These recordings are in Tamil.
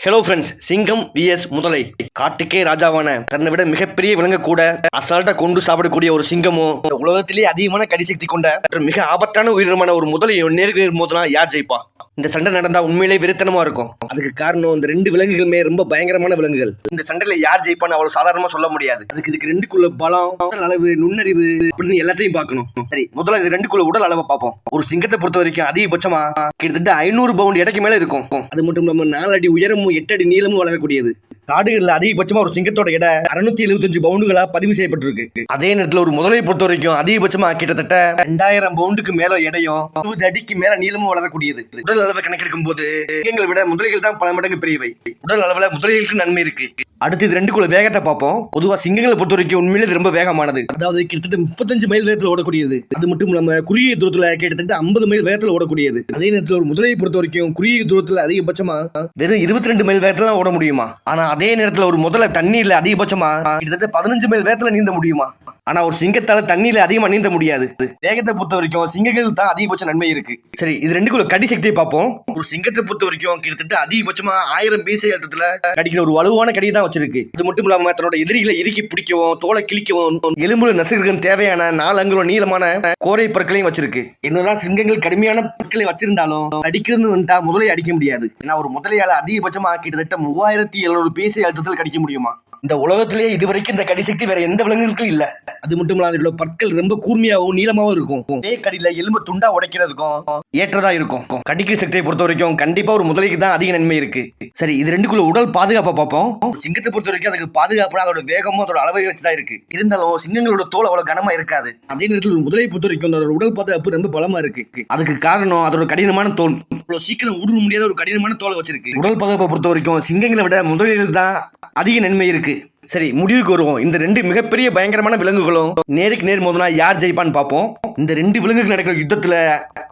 ஹலோ ஃப்ரெண்ட்ஸ் சிங்கம் விஎஸ் முதலை. காட்டுக்கே ராஜாவான தன்னை விட மிகப்பெரிய விலங்கு கூட அசால்ட்டா கொண்டு சாப்பிடக்கூடிய ஒரு சிங்கமோ உலகத்திலேயே அதிகமான கடிசக்தி கொண்ட மற்றும் மிக ஆபத்தான உயிரினமான ஒரு முதலையும் நேருக்கு நேர் யார் ஜெயிப்பா? இந்த சண்டை நடந்தா உண்மையிலே வெறித்தனமா இருக்கும். அதுக்கு காரணம் இந்த ரெண்டு விலங்குகளுமே ரொம்ப பயங்கரமான விலங்குகள். இந்த சண்டையில யார் ஜெயிப்பான்னு அவ்வளவு சாதாரணமா சொல்ல முடியாது. அதுக்கு இதுக்கு ரெண்டுக்குள்ள பலம் உடல் அளவு நுண்ணறிவு அப்படின்னு எல்லாத்தையும் பார்க்கணும். சரி முதல்ல இது ரெண்டுக்குள்ள உடல் அளவை பார்ப்போம். ஒரு சிங்கத்தை பொறுத்த வரைக்கும் அதிகபட்சமா கிட்டத்தட்ட ஐநூறு பவுண்ட் எடைக்கு மேல இருக்கும். அது மட்டும் இல்லாம நாலு அடி உயரமும் எட்டு அடி நீளமும் வளரக்கூடியது. காடுகளில் அதிகபட்சமா ஒரு சிங்கத்தோட எடை அறுநூத்தி எழுபத்தஞ்சு பவுண்டுகளா பதிவு செய்யப்பட்டிருக்கு. அதே நேரத்தில் ஒரு முதலை பொறுத்த வரைக்கும் அதிகபட்சமா கிட்டத்தட்ட ரெண்டாயிரம் பவுண்டுக்கு மேல எடையும் இருபது அடிக்கு மேல நீளமும் வளரக்கூடியது. உடல் அளவை கணக்கெடுக்கும் போது சிங்கங்களை விட முதலைகள் தான் பல மடங்கு பெரியவை. உடல் அளவுல முதலைகளுக்கு நன்மை இருக்கு. அடுத்து இது ரெண்டுக்குள்ள வேகத்தை பார்ப்போம். பொதுவாக சிங்கங்களை பொறுத்த வரைக்கும் உண்மையிலே இது ரொம்ப வேகமானது. அதாவது கிட்டத்தட்ட முப்பத்தஞ்சு மைல் வேகத்தில் ஓடக்கூடியது. அது மட்டும் நம்ம குறுகிய தூரத்துல கிட்டத்தட்ட ஐம்பது மைல் வேகத்தில் ஓடக்கூடியது. அதே நேரத்தில் ஒரு முதலையை பொறுத்த வரைக்கும் குறுகிய தூரத்துல அதிகபட்சமா வெறும் இருபத்தி ரெண்டு மைல் வேகத்துல ஓட முடியுமா? ஆனா அதே நேரத்துல ஒரு முதல்ல தண்ணீர்ல அதிகபட்சமா கிட்டத்தட்ட பதினஞ்சு மைல் வேகத்துல நீந்த முடியுமா? ஆனா ஒரு சிங்கத்தால தண்ணியில அதிகமாக நீந்த முடியாது. வேகத்தை பொறுத்த வரைக்கும் சிங்கங்கள் தான் அதிகபட்ச நன்மை இருக்கு. சரி இது ரெண்டுக்குள்ள கடி சக்தியை பார்ப்போம். ஒரு சிங்கத்தை பொறுத்த வரைக்கும் கிட்டத்தட்ட அதிகபட்சமா ஆயிரம் பீசை அழுத்தத்துல கடிக்கிற ஒரு வலுவான கடியை தான் வச்சிருக்கு. இது மட்டும் இல்லாம தன்னோட எதிரிகளை இறுக்கி பிடிக்கவும் தோலை கிழிக்கவும் எலும்புல நசுக்கிறதுக்கு தேவையான நாலு அங்குலம் நீளமான கோரை பற்களையும் வச்சிருக்கு. என்னதான் சிங்கங்கள் கடுமையான பற்களை வச்சிருந்தாலும் அடிக்கிறது வந்துட்டா முதலை அடிக்க முடியாது. ஏன்னா ஒரு முதலையால அதிகபட்சமா கிட்டத்தட்ட மூவாயிரத்தி எழுநூறு பேசி அழுத்தத்தில் கடிக்க முடியுமா? இந்த உலகத்திலேயே இதுவரைக்கும் இந்த கடிசக்தி வேற எந்த விலங்குகளுக்கும் இல்ல. அது மட்டும் இல்லாம இதோட பற்கள் ரொம்ப கூர்மையாகவும் நீளமாவும் இருக்கும். ஒரே கடியில எலும்பு துண்டா உடைக்கிறதுக்கும் ஏற்றதா இருக்கும். கடிக்கிற சக்தியை பொறுத்த வரைக்கும் கண்டிப்பா ஒரு முதலைக்கு தான் அதிக நன்மை இருக்கு. சரி இது ரெண்டுக்குள்ள உடல் பாதுகாப்பை பார்ப்போம். சிங்கத்தை பொறுத்த வரைக்கும் அதுக்கு பாதுகாப்புனா அதோட வேகமும் அதோட அளவை வச்சுதான் இருக்கு. இருந்தாலும் சிங்கங்களோட தோல் அவ்வளவு கனமா இருக்காது. அதே நேரத்தில் ஒரு முதலையை பொறுத்த வரைக்கும் அதோட உடல் பாதுகாப்பு ரொம்ப பலமா இருக்கு. அதுக்கு காரணம் அதோட கடினமான தோல். அவ்வளோ சீக்கிரம் உருவ முடியாத ஒரு கடினமான தோலை வச்சிருக்கு. உடல் பாதுகாப்பை பொறுத்த வரைக்கும் சிங்கங்களை விட முதலில் தான் அதிக நன்மை இருக்கு. சரி முடிவுக்கு வருவோம். இந்த ரெண்டு மிகப்பெரிய பயங்கரமான விலங்குகளும் நேருக்கு நேர் மோதினா யார் ஜெயிப்பான்னு பார்ப்போம். இந்த ரெண்டு விலங்குகள் நடக்கிற யுத்தத்துல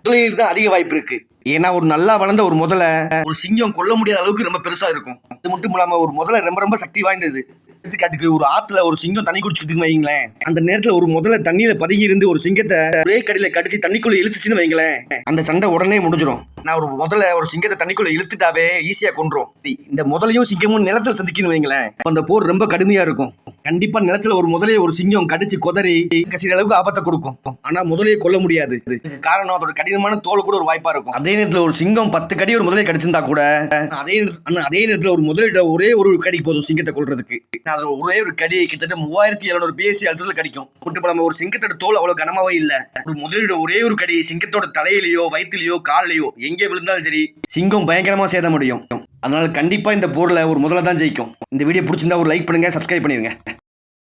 முதலீடு தான் அதிக வாய்ப்பு இருக்கு. ஏன்னா ஒரு நல்லா வளர்ந்த ஒரு முதல ஒரு சிங்கம் கொல்ல முடியாத அளவுக்கு ரொம்ப பெருசா இருக்கும். அது மட்டும் இல்லாம ஒரு முதல ரொம்ப ரொம்ப சக்தி வாய்ந்தது. எடுத்துக்காட்டுக்கு ஒரு ஆத்துல ஒரு சிங்கம் தண்ணி குடிச்சிட்டு வைங்களேன். அந்த நேரத்துல ஒரு முதல்ல தண்ணியில பதுங்கி இருந்து ஒரு சிங்கத்தை ஒரே கடையில கடிச்சு தண்ணிக்குள்ள இழுத்துச்சுன்னு வைங்களேன். அந்த சண்டை உடனே முடிஞ்சிடும் நான் ஒரு முதல்ல ஒரு சிங்கத்தை தண்ணிக்குள்ள இழுத்துட்டாவே ஈஸியா கொண்டுரும் இந்த முதலையும் சிங்கமும் நிலத்துல சந்திக்கணும் வைங்களேன். அந்த போர் ரொம்ப கடுமையா இருக்கும். கண்டிப்பா நிலத்துல ஒரு முதலையை ஒரு சிங்கம் கடிச்சு கொதறி கசிற அளவுக்கு ஆபத்தை கொடுக்கும். ஆனா முதலையை கொல்ல முடியாது. காரணம் அதோட கடினமான தோல் கூட ஒரு வாய்ப்பா இருக்கும். அதே நேரத்துல ஒரு சிங்கம் பத்து கடி ஒரு முதலையை கடிச்சிருந்தா கூட அதே நேரத்துல- அதே நேரத்துல ஒரு முதலையிட ஒரே ஒரு கடி போதும் சிங்கத்தை கொள்றதுக்கு அதோட ஒரே ஒரு கடி கிட்டத்தட்ட மூவாயிரத்தி எழுநூறு பிஎஸ்சி அழுத்தத்துல கடிக்கும். மட்டும் நம்ம ஒரு சிங்கத்தோட தோல் அவ்வளவு கனமாவே இல்ல. ஒரு முதலீடு ஒரே ஒரு கடி சிங்கத்தோட தலையிலயோ வயிற்றுலயோ காலையோ எங்கே விழுந்தாலும் சரி சிங்கம் பயங்கரமா சேத முடியும். அதனால கண்டிப்பா இந்த போர்ல ஒரு முதல்ல தான் ஜெயிக்கும். இந்த வீடியோ பிடிச்சிருந்தா ஒரு லைக் பண்ணுங்க சப்ஸ்கிரைப் பண்ணிருங்க.